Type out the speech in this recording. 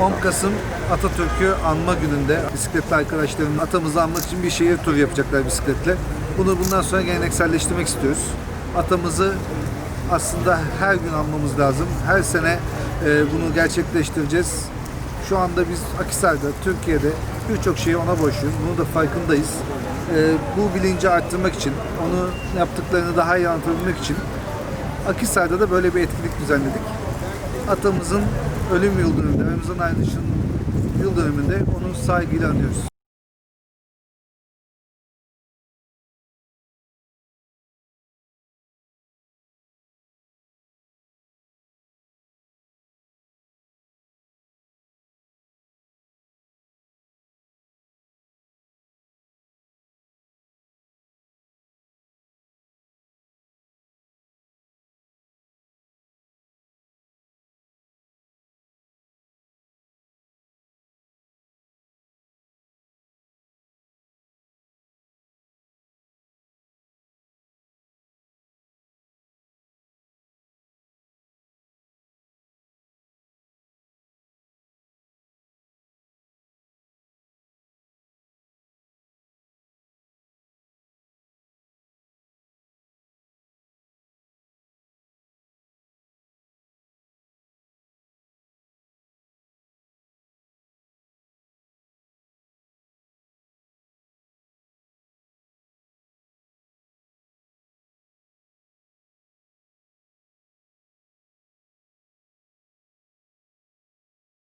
10 Kasım Atatürk'ü anma gününde bisikletli arkadaşlarım atamızı anmak için bir şehir turu yapacaklar bisikletle. Bunu bundan sonra gelenekselleştirmek istiyoruz. Atamızı aslında her gün anmamız lazım. Her sene e, bunu gerçekleştireceğiz. Şu anda biz Akhisar'da, Türkiye'de birçok şeyi ona borçluyuz. Bunu da farkındayız. E, bu bilinci arttırmak için, onu yaptıklarını daha iyi anlatabilmek için Akhisar'da da böyle bir etkinlik düzenledik. Atamızın ölüm yıl dönümünde, Ramazan Aydın'ın yıl dönümünde onu saygıyla anıyoruz.